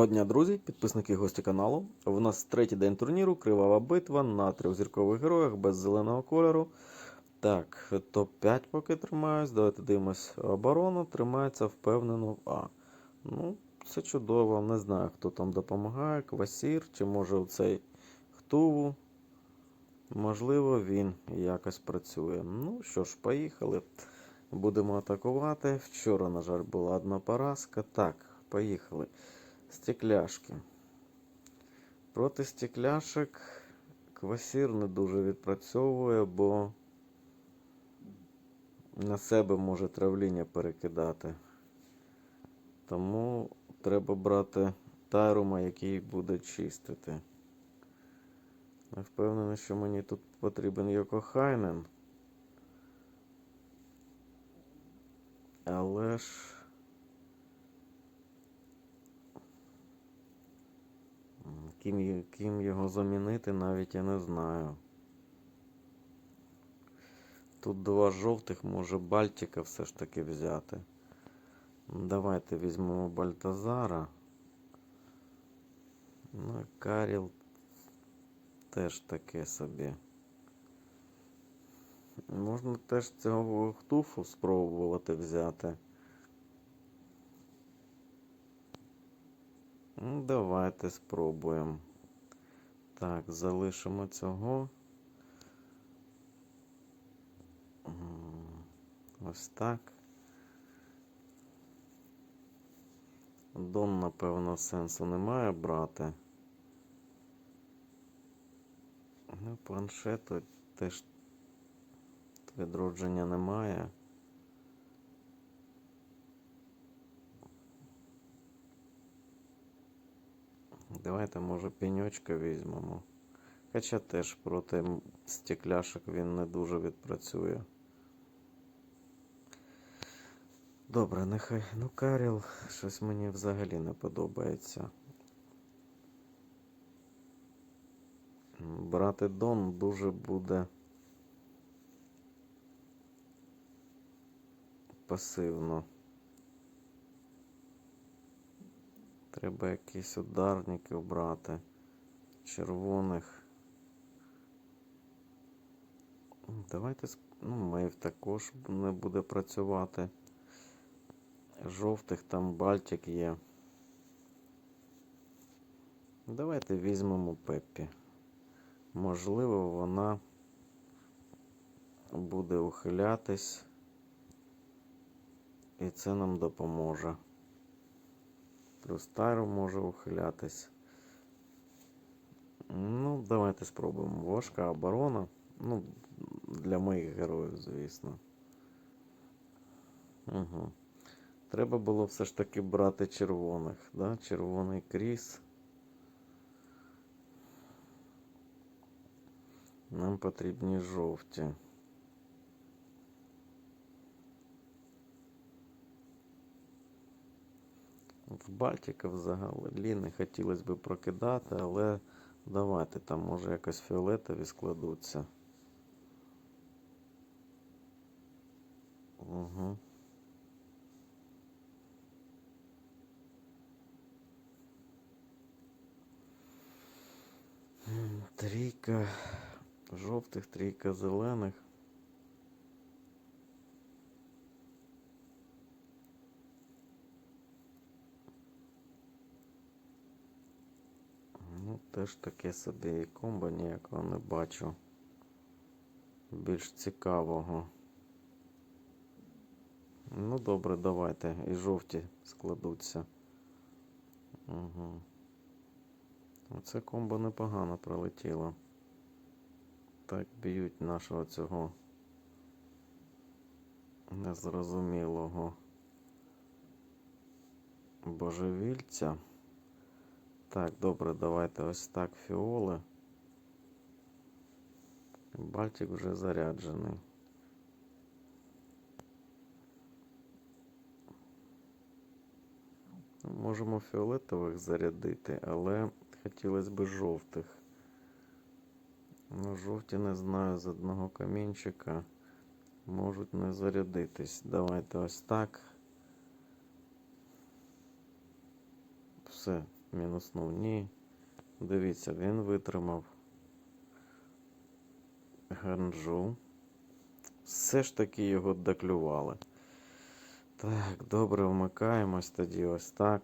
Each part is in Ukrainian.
Доброго дня, друзі, підписники і гості каналу. У нас третій день турніру, кривава битва на трьохзіркових героях без зеленого кольору. Так, топ-5 поки тримаюсь. Давайте дивимось. Оборона тримається впевнено в А. Ну, це чудово. Не знаю, хто там допомагає. Квасір, чи може оцей Хтуву. Можливо, він якось працює. Ну що ж, поїхали. Будемо атакувати. Вчора, на жаль, була одна поразка. Так, поїхали. Стекляшки. Проти стекляшок квасір не дуже відпрацьовує, бо на себе може травління перекидати. Тому треба брати тарума, який буде чистити. Не впевнений, що мені тут потрібен Йокохайнен. Але ж. Ким, ким його замінити, навіть я не знаю. Тут два жовтих, може Бальтика все ж таки взяти. Давайте візьмемо Бальтазара. Ну, Каріл теж таке собі. Можна теж цього хтуфу спробувати взяти. Давайте спробуємо. Так, залишимо цього. Ось так. Дон, напевно, сенсу немає брати. Ну, планшету теж відродження немає. Давайте, може, пеньочка візьмемо. Хоча теж проти стекляшок він не дуже відпрацює. Добре, нехай. Ну, Каріл, щось мені взагалі не подобається. Брати Дон дуже буде пасивно. Треба якісь ударники обрати. Червоних. Давайте ну, Мейв також не буде працювати. Жовтих там Бальтик є. Давайте візьмемо Пеппі. Можливо, вона буде ухилятись. І це нам допоможе. Плюс Тайро може ухилятись. Ну, давайте спробуємо. Важка оборона. Ну, для моїх героїв, звісно. Угу. Треба було все ж таки брати червоних. Да? Червоний кріс. Нам потрібні жовті. В Бальтика взагалі не хотілося б прокидати, але давайте там може якось фіолетові складуться. Угу. Трійка жовтих, трійка зелених. Ну, теж таке собі комбо ніякого не бачу. Більш цікавого. Ну, добре, давайте. І жовті складуться. Угу. Оце комбо непогано пролетіло. Так б'ють нашого цього незрозумілого божевільця. Так, добре, давайте ось так фіоли. Бальтик вже заряджений. Можемо фіолетових зарядити, але хотілося б жовтих. Ну, жовті не знаю з одного камінчика. Можуть не зарядитись. Давайте ось так. Все, мінуснув. Ні. Дивіться, він витримав ганжу. Все ж таки його доклювали. Так, добре, вмикаємось тоді ось так.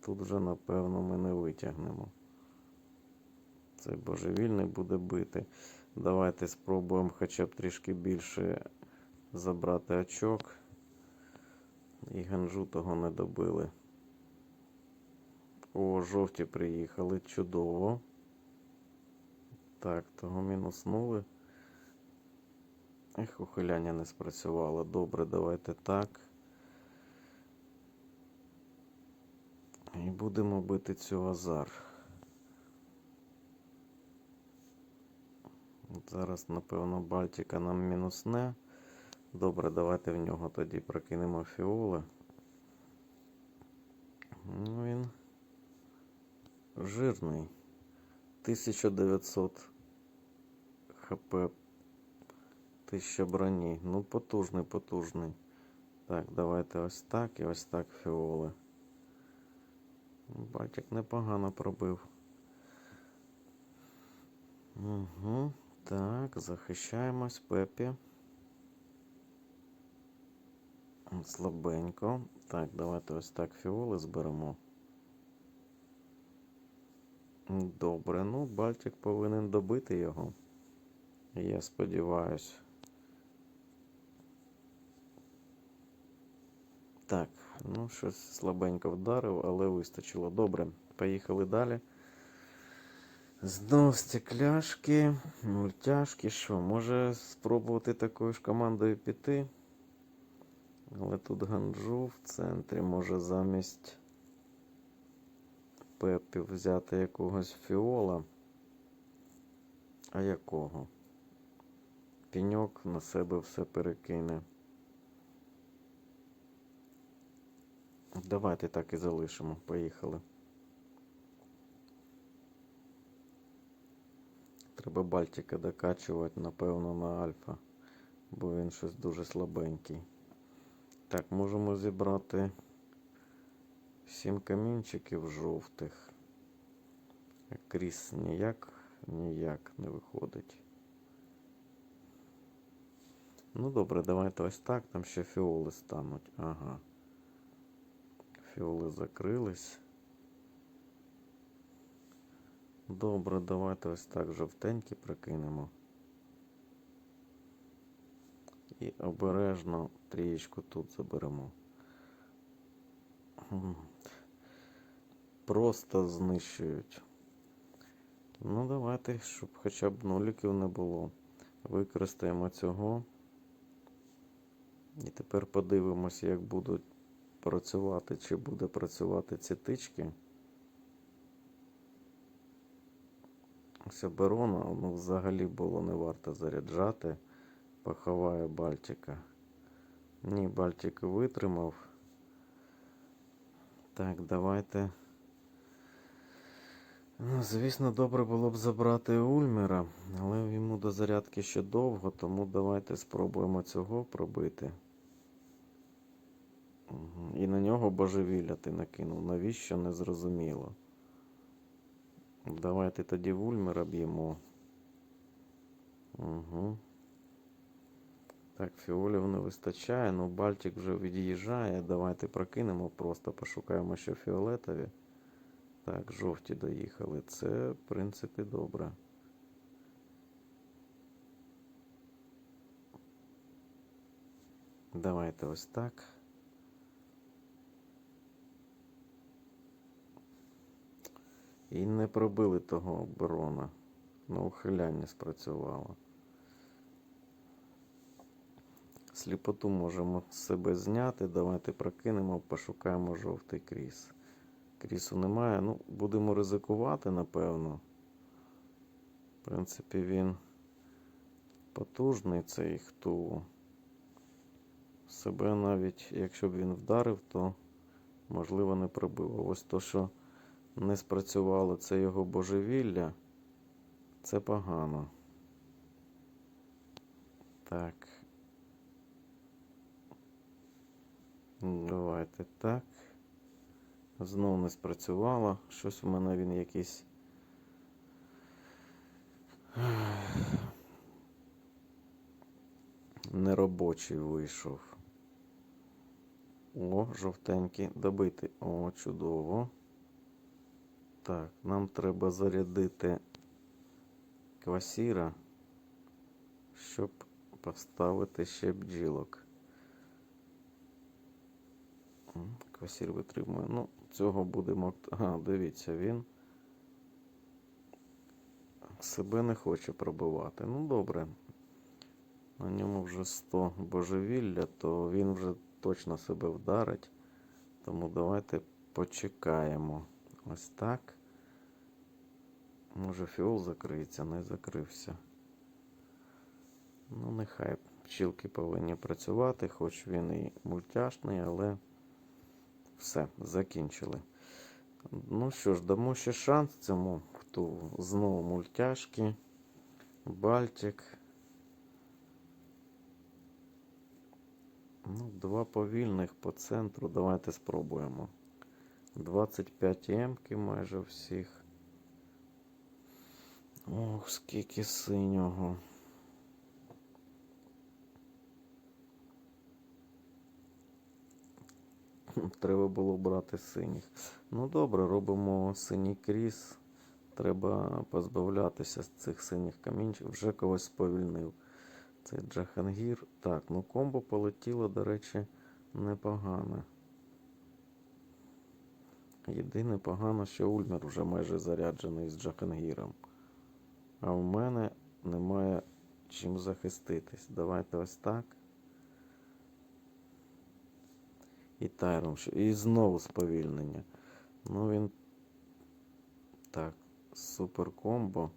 Тут вже, напевно, ми не витягнемо. Цей божевільний буде бити. Давайте спробуємо хоча б трішки більше забрати очок. І ганжу того не добили. О, жовті приїхали. Чудово. Так, того мінуснули. Ех, ухиляння не спрацювало. Добре, давайте так. І будемо бити цю азар. Зараз, напевно, Бальтика нам мінусне. Добре, давайте в нього тоді прокинемо фіоли. Ну, він жирний. 1900 хп. 1000 броні. Ну, потужний, потужний. Так, давайте ось так і ось так фіоли. Бальтик непогано пробив. Угу. Так, захищаємось, Пепі. Слабенько. Так, давайте ось так фіоли зберемо. Добре, ну, Бальтик повинен добити його. Я сподіваюсь. Так, ну щось слабенько вдарив, але вистачило. Добре, поїхали далі. Знов стекляшки, мультяшки. Що, може спробувати такою ж командою піти? Але тут ганджу в центрі може замість Пепі взяти якогось фіола. А якого? Піньок на себе все перекине. Давайте так і залишимо. Поїхали. Треба Бальтика докачувати, напевно, на альфа, бо він щось дуже слабенький. Так, можемо зібрати сім камінчиків жовтих. Кріс ніяк, ніяк не виходить. Ну добре, давайте ось так. Там ще фіоли стануть. Ага. Фіоли закрились. Добре, давайте ось так жовтенькі прикинемо. І обережно трієчку тут заберемо. Просто знищують. Ну, давайте, щоб хоча б нуліків не було. Використаємо цього. І тепер подивимося, як будуть працювати, чи буде працювати ці тички. Ось оборона, ну взагалі було не варто заряджати. Поховає Бальтика. Ні, Бальтик витримав. Так, давайте. Ну, звісно, добре було б забрати Ульмера, але йому до зарядки ще довго, тому давайте спробуємо цього пробити. І на нього божевілля ти накинув. Навіщо не зрозуміло. Давайте тоді Вульмера б'ємо. Угу. Так, фіолів не вистачає, ну Бальтик вже від'їжджає. Давайте прокинемо, просто пошукаємо ще фіолетові. Так, жовті доїхали. Це, в принципі, добре. Давайте ось так. І не пробили того оборона. На ухиляння спрацювало. Сліпоту можемо з себе зняти. Давайте прокинемо, пошукаємо жовтий кріс. Крісу немає. Ну, будемо ризикувати, напевно. В принципі, він потужний цей хто. Себе навіть, якщо б він вдарив, то можливо не пробив. Ось то, що не спрацювало це його божевілля. Це погано. Так. Давайте так. Знов не спрацювало. Щось у мене він якийсь. Неробочий вийшов. О, жовтенький. Добити. О, чудово. Так, нам треба зарядити квасіра, щоб поставити ще бджілок. Квасір витримує. Ну, цього будемо. Ага, дивіться, він себе не хоче пробивати. Ну, добре. На ньому вже 100 божевілля, то він вже точно себе вдарить. Тому давайте почекаємо. Ось так. Може фіол закриється, не закрився. Ну, нехай пчілки повинні працювати, хоч він і мультяшний, але все, закінчили. Ну що ж, дамо ще шанс цьому, хто знову мультяшки, Бальтик. Ну, два повільних по центру. Давайте спробуємо. 25 емки майже всіх. Ох, скільки синього. Треба було брати синіх. Ну добре, робимо синій кріс. Треба позбавлятися з цих синіх камінчиків. Вже когось сповільнив. Це Джахангір. Так, ну комбо полетіло, до речі, непогане. Єдине погано, що Ульмер вже майже заряджений з Джахангіром. А в мене немає чим захиститись. Давайте ось так. І Тайром. І знову сповільнення. Ну він. Так, супер комбо.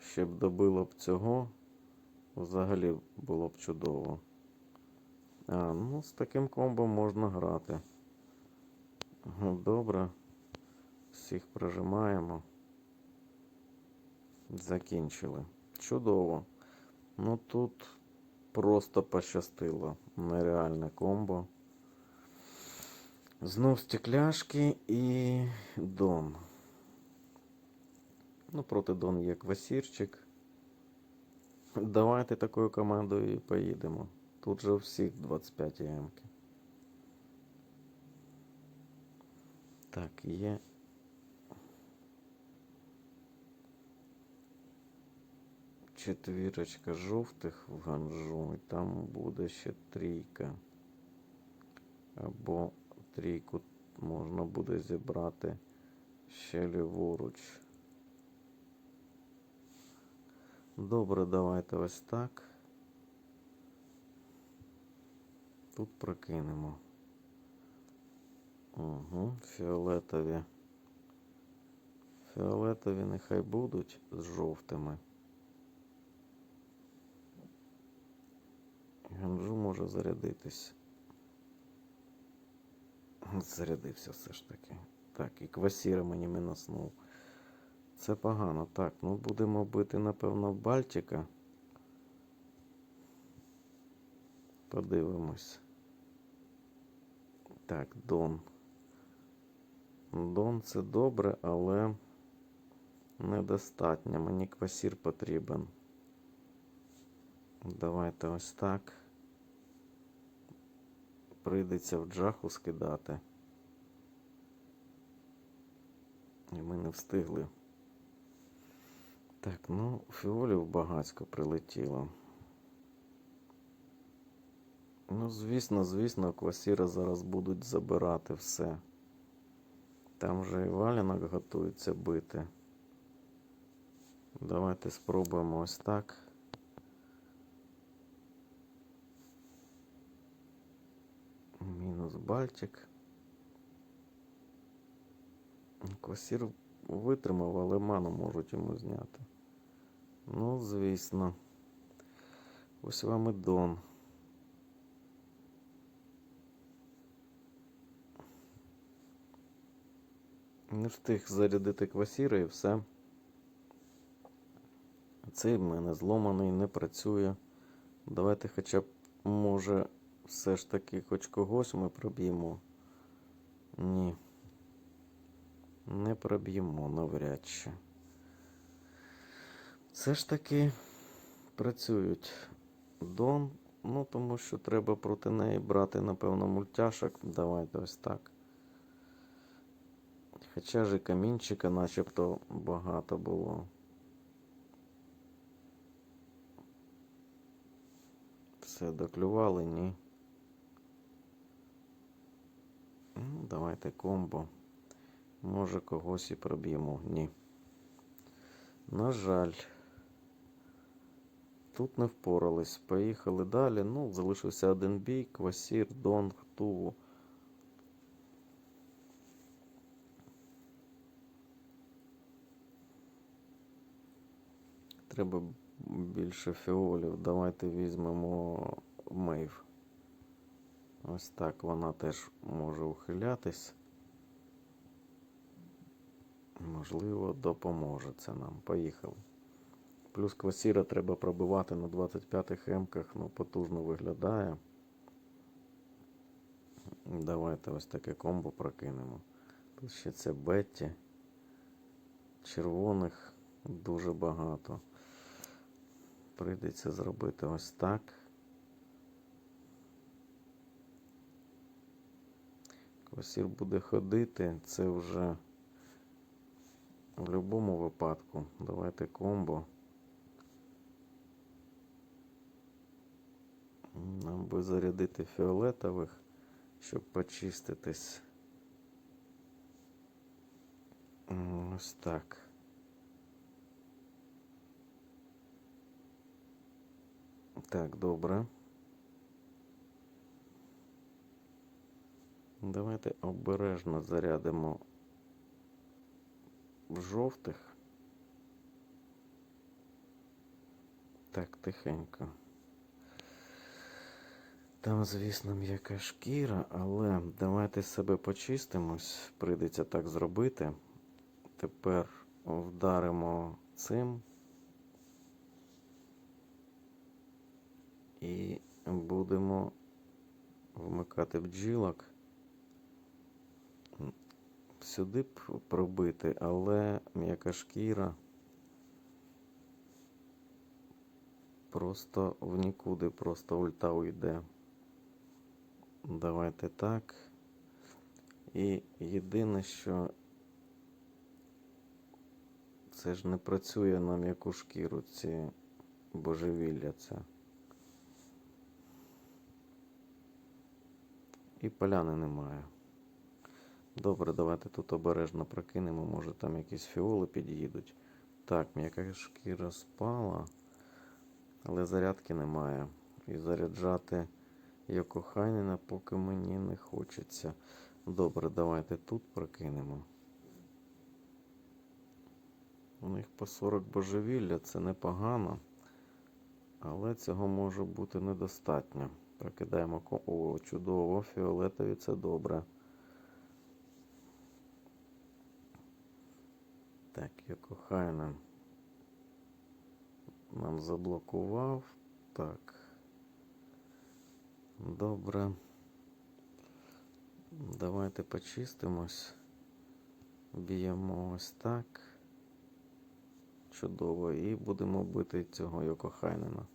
Ще б добило б цього. Взагалі було б чудово. А, ну з таким комбо можна грати. Ну, Добре. Всіх прожимаємо. Закінчили. Чудово. Ну тут просто пощастило. Нереальне комбо. Знов стекляшки і Дон. Ну, проти Дон є квасірчик. Давайте такою командою і поїдемо. Тут же у всіх 25 ємки. Так, є. Четвірочка жовтих в ганжу, і там буде ще трійка. Або трійку можна буде зібрати ще ліворуч. Добре, давайте ось так. Тут прокинемо. Угу, фіолетові. Фіолетові нехай будуть з жовтими. Ганжу може зарядитись. Зарядився все ж таки. Так, і квасіра мені мінуснув. Це погано. Так, ну будемо бити, напевно, Бальтика. Подивимось. Так, Дон. Дон це добре, але недостатньо. Мені квасір потрібен. Давайте ось так. Прийдеться в джаху скидати. І ми не встигли. Так, ну, фіолів багацько прилетіло. Ну, звісно, звісно, квасіра зараз будуть забирати все. Там вже і валянок готується бити. Давайте спробуємо ось так. Мінус Бальтик. Квасір витримав, але ману можуть йому зняти. Ну, звісно. Ось вам і Дон. Не встиг зарядити квасіра і все. Цей в мене зломаний, не працює. Давайте хоча б, може, все ж таки хоч когось ми проб'ємо. Ні. Не проб'ємо навряд чи. Все ж таки працюють Дон, ну тому що треба проти неї брати, напевно, мультяшок. Давайте ось так. Хоча ж і камінчика начебто багато було. Все доклювали, ні. Ну, давайте комбо. Може когось і проб'ємо. Ні. На жаль. Тут не впорались. Поїхали далі. Ну, залишився один бій. Квасір, Донг, Туву. Треба більше фіолів. Давайте візьмемо Мейв. Ось так вона теж може ухилятись. Можливо, допоможе це нам. Поїхали. Плюс квасіра треба пробивати на 25-х емках, ну, потужно виглядає. Давайте ось таке комбо прокинемо. Тут ще це Бетті. Червоних дуже багато. Прийдеться зробити ось так. Квасір буде ходити, це вже в будь-якому випадку. Давайте комбо. Нам би зарядити фіолетових, щоб почиститись. Ось так. Так, добре. Давайте обережно зарядимо в жовтих. Так, тихенько. Там, звісно, м'яка шкіра, але давайте себе почистимось. Прийдеться так зробити. Тепер вдаримо цим. І будемо вмикати бджілок. Сюди б пробити, але м'яка шкіра просто в нікуди, просто ульта уйде. Давайте так. І єдине, що це ж не працює на м'яку шкіру ці божевілля це. І поляни немає. Добре, давайте тут обережно прокинемо, може там якісь фіоли під'їдуть. Так, м'яка шкіра спала, але зарядки немає. І заряджати Йокохайнена поки мені не хочеться. Добре, давайте тут прокинемо. У них по 40 божевілля, це непогано, але цього може бути недостатньо. Прокидаємо. О, чудово, фіолетові це добре. Так, Йокохайнен нам заблокував. Так. Добре. Давайте почистимось. Б'ємо ось так. Чудово. І будемо бити цього Йокохайнена.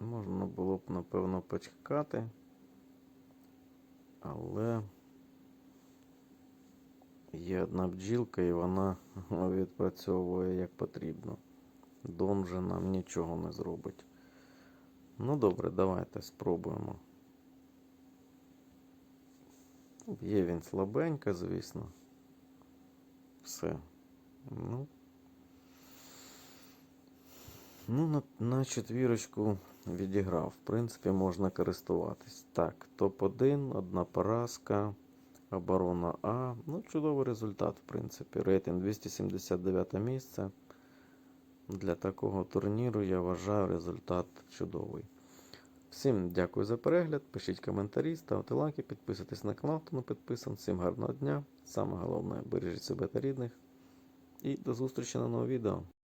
Можна було б, напевно, почекати, але є одна бджілка і вона відпрацьовує як потрібно. Дон же нам нічого не зробить. Ну добре, давайте спробуємо. Є він слабенько, звісно. Все. Ну, ну на, на четвірочку відіграв. В принципі, можна користуватись. Так, топ-1, одна поразка, оборона А. Ну, чудовий результат, в принципі. Рейтинг 279 місце. Для такого турніру я вважаю результат чудовий. Всім дякую за перегляд. Пишіть коментарі, ставте лайки, підписуйтесь на канал, хто не підписаний. Всім гарного дня. Саме головне, бережіть себе та рідних. І до зустрічі на новому відео.